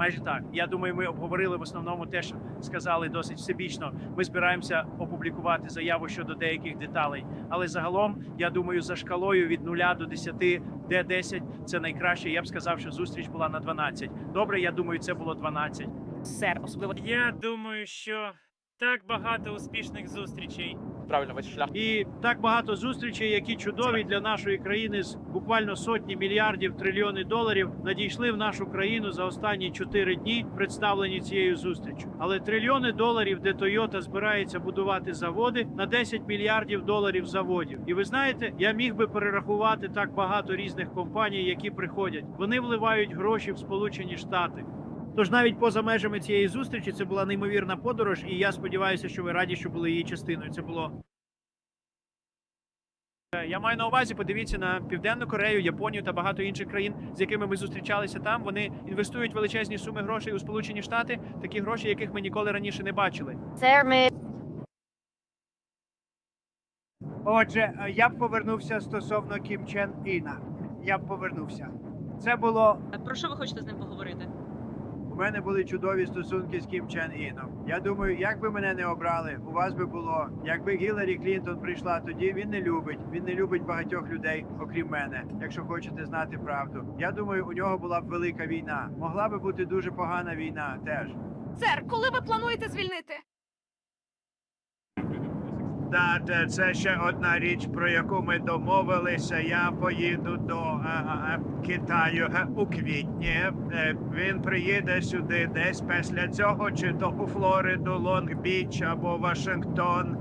Майже так. Я думаю, ми обговорили в основному те, що сказали досить всебічно. Ми збираємося опублікувати заяву щодо деяких деталей. Але загалом, я думаю, за шкалою від 0 до 10, де 10 – це найкраще. Я б сказав, що зустріч була на 12. Добре, я думаю, це було 12. Сер, особливо Я думаю, що так багато успішних зустрічей. правильно весь шлях. І так багато зустрічей, які чудові для нашої країни з буквально сотні мільярдів трильйони доларів надійшли в нашу країну за останні чотири дні, представлені цією зустрічю. Але трильйони доларів, де Toyota збирається будувати заводи на 10 мільярдів доларів заводів. І ви знаєте, я міг би перерахувати так багато різних компаній, які приходять. Вони вливають гроші в Сполучені Штати. Тож навіть поза межами цієї зустрічі це була неймовірна подорож, і я сподіваюся, що ви раді, що були її частиною. Це було Я маю на увазі, подивіться на Південну Корею, Японію та багато інших країн, з якими ми зустрічалися там. Вони інвестують величезні суми грошей у Сполучені Штати, такі гроші, яких ми ніколи раніше не бачили. сер, ми Отже, я б повернувся стосовно Кім Чен Іна. Я б повернувся. Це було Про що ви хочете з ним поговорити? Мене були чудові стосунки з Кім Чен Іном. Я думаю, як би мене не обрали, у вас би було. Якби Гіларі Клінтон прийшла тоді, він не любить. Він не любить багатьох людей, окрім мене. Якщо хочете знати правду. Я думаю, у нього була б велика війна. Могла би бути дуже погана війна теж. Сер, коли ви плануєте звільнити? Да, це ще одна річ, про яку ми домовилися. Я поїду до е, е, е, Китаю у квітні. Він приїде сюди десь після цього, чи то у Флориду, Лонг-Біч або Вашингтон.